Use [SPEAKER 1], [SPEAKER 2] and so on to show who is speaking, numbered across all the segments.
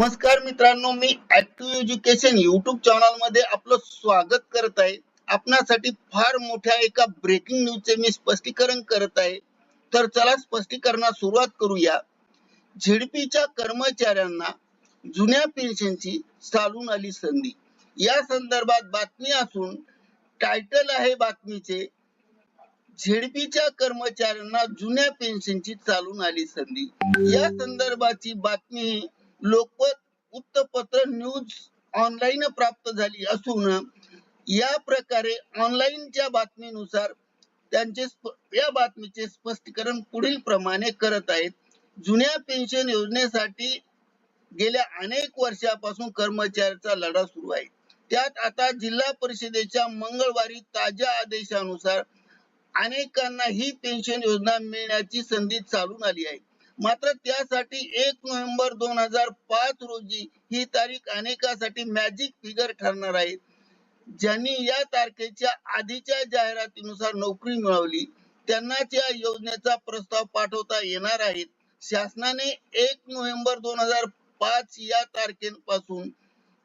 [SPEAKER 1] नमस्कार मित्रांनो मी ऍक्टिव्ह एज्युकेशन युट्यूब चॅनलमध्ये आपलं स्वागत करत आहे. आपणासाठी फार मोठ्या एका ब्रेकिंग न्यूजचे मी स्पष्टीकरण करत आहे. तर चला स्पष्टीकरणास सुरुवात करूया. झेडपीच्या कर्मचाऱ्यांना जुन्या पेन्शनची चालून आली संधी. या संदर्भात बातमी असून टायटल आहे बातमीचे झेडपीच्या कर्मचाऱ्यांना जुन्या पेन्शनची चालून आली संधी. या संदर्भाची बातमी लोकमत वृत्तपत्र न्यूज ऑनलाईन प्राप्त झाली असून या प्रकारे ऑनलाईनच्या बातमीनुसार त्यांचे या बातमीचे स्पष्टीकरण पुढील प्रमाणे करत आहेत. जुन्या पेन्शन योजनेसाठी गेल्या अनेक वर्षापासून कर्मचाऱ्याचा लढा सुरू आहे. त्यात आता जिल्हा परिषदेच्या मंगळवारी ताज्या आदेशानुसार अनेकांना ही पेन्शन योजना मिळण्याची संधी चालून आली आहे. मात्र त्यासाठी एक नोव्हेंबर दोन हजार पाच रोजी ही तारीख अनेकांसाठी मॅजिक फिगर ठरणार आहे. ज्यांनी या तारखेच्या आधीच्या जाहिरातीनुसार नोकरी मिळवली त्यांनाच या योजनेचा प्रस्ताव पाठवता येणार आहे. शासनाने एक नोव्हेंबर दोन हजार पाच या तारखेपासून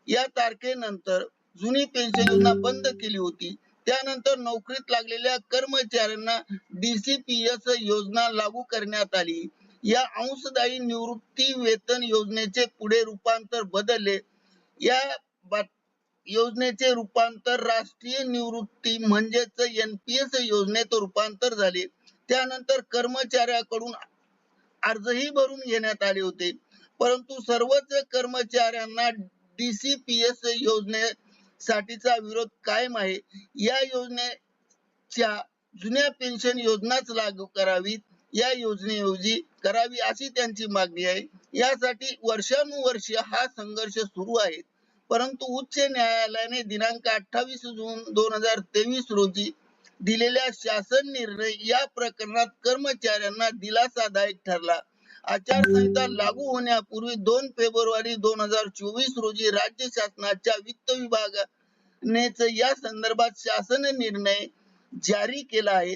[SPEAKER 1] या तारखेनंतर जुनी पेन्शन योजना बंद केली होती. त्यानंतर नोकरीत लागलेल्या कर्मचाऱ्यांना डीसीपीएस योजना लागू करण्यात आली. या अंशदायी निवृत्ती वेतन योजनेचे पुढे रूपांतर बदलले. या योजनेचे रूपांतर राष्ट्रीय निवृत्ती म्हणजेच एनपीएस योजनेत रूपांतर झाले. त्यानंतर कर्मचाऱ्याकडून अर्जही भरून घेण्यात आले होते. परंतु सर्वच कर्मचाऱ्यांना डीसीपीएस योजनेसाठीचा विरोध कायम आहे. या योजनेच्या जुन्या पेन्शन योजनाच लागू करावीत. या योजनेऐवजी करावी अशी त्यांची मागणी आहे. यासाठी वर्षानुवर्ष हा संघर्ष सुरू आहे. परंतु उच्च न्यायालयाने दिनांक अठ्ठावीस जून दोन हजार तेवीस रोजी दिलेल्या शासन निर्णय या प्रकरणात कर्मचाऱ्यांना दिलासादायक ठरला. आचारसंहिता लागू होण्यापूर्वी दोन फेब्रुवारी दोन हजार चोवीस रोजी राज्य शासनाच्या वित्त विभागाने या संदर्भात शासन निर्णय जारी केला आहे.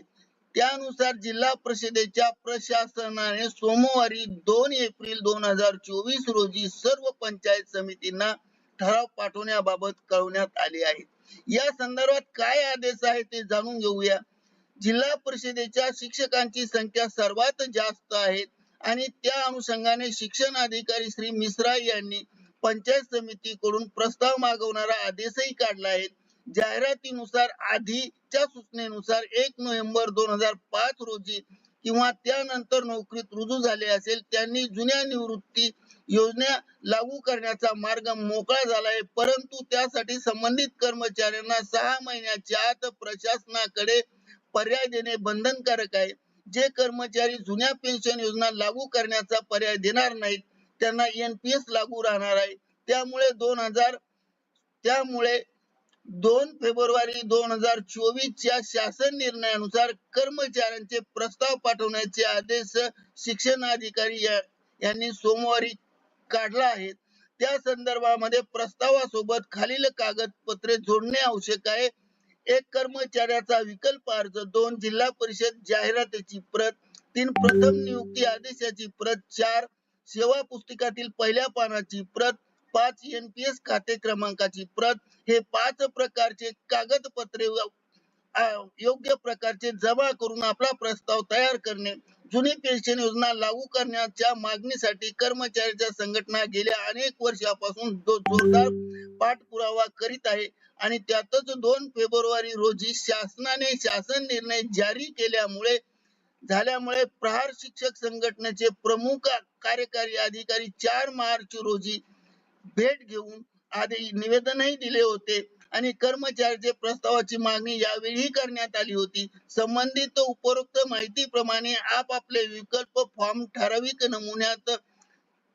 [SPEAKER 1] त्यानुसार जिल्हा परिषदेच्या प्रशासनाने सोमवारी दोन एप्रिल दोन हजार चोवीस रोजी सर्व पंचायत समितींना ठराव पाठवण्याबाबत कळवण्यात आले आहे. या संदर्भात काय आदेश आहे ते जाणून घेऊया. जिल्हा परिषदेच्या शिक्षकांची संख्या सर्वात जास्त आहे आणि त्या अनुषंगाने शिक्षण अधिकारी श्री मिश्रा यांनी पंचायत समितीकडून प्रस्ताव मागवणारा आदेशही काढला आहे. जाहिरातीनुसार आधीच्या सूचनेनुसार एक नोव्हेंबर दोन हजार पाच रोजी किंवा त्यानंतर नोकरीत रुजू झाले असेल त्यांनी जुन्या निवृत्ती योजना लागू करण्याचा मार्ग मोकळा झाला आहे. परंतु त्यासाठी संबंधित कर्मचाऱ्यांना सहा महिन्याच्या आत प्रशासनाकडे पर्याय देणे बंधनकारक आहे. जे कर्मचारी जुन्या पेन्शन योजना लागू करण्याचा पर्याय देणार नाहीत त्यांना एनपीएस लागू राहणार आहे. त्यामुळे दोन हजार त्यामुळे दोन फेब्रुवारी दोन हजार चोवीस च्या शासन निर्णयानुसार कर्मचाऱ्यांचे प्रस्ताव पाठवण्याचे आदेश शिक्षण अधिकारी यांनी सोमवारी काढला आहे. त्या संदर्भामध्ये प्रस्तावासोबत खालील कागदपत्रे जोडणे आवश्यक आहे. एक कर्मचाऱ्याचा विकल्प अर्ज. दोन जिल्हा परिषद जाहिरातीची प्रत. तीन प्रथम नियुक्ती आदेशाची प्रत. चार सेवा पुस्तिकातील पहिल्या पानाची प्रत. पाच एनपीएस खाते क्रमांकाची प्रत हे पाच प्रकारचे कागदपत्रे योग्य प्रकारचे जमा करून आपला प्रस्ताव तयार करणे. जुनी पेन्शन योजना लागू करण्याच्या मागणीसाठी कर्मचाऱ्याच्या संघटना गेल्या अनेक वर्षापासून जोरदार पाठपुरावा करीत आहे आणि त्यातच दोन फेब्रुवारी रोजी शासनाने शासन निर्णय जारी केल्यामुळे झाल्यामुळे प्रहार शिक्षक संघटनेचे प्रमुख कार्यकारी अधिकारी चार मार्च रोजी भेट घेऊन आधी निवेदनही दिले होते आणि कर्मचाऱ्याचे प्रस्तावाची मागणी यावेळी करण्यात आली होती. संबंधित उपरोक्त माहितीप्रमाणे आपापले विकल्प फॉर्म ठराविक नमुन्यात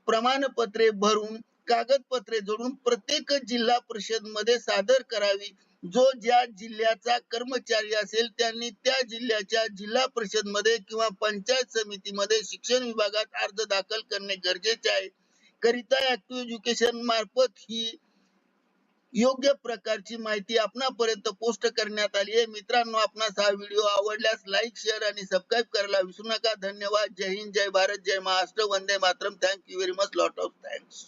[SPEAKER 1] प्रमाणपत्रे भरून कागदपत्रे जोडून प्रत्येक जिल्हा परिषदमध्ये सादर करावी. जो ज्या जिल्ह्याचा कर्मचारी असेल त्यांनी त्या जिल्ह्याच्या जिल्हा परिषदमध्ये किंवा पंचायत समितीमध्ये शिक्षण विभागात अर्ज दाखल करणे गरजेचे आहे. करिता ऍक्टिव्ह एज्युकेशन मार्फत ही योग्य प्रकारची माहिती आपणापर्यंत पोस्ट करण्यात आली आहे. मित्रांनो आपणास हा व्हिडिओ आवडल्यास लाईक शेअर आणि सबस्क्राईब करायला विसरू नका. धन्यवाद. जय हिंद जय भारत जय महाराष्ट्र. वंदे Mataram. Thank you very much lot of thanks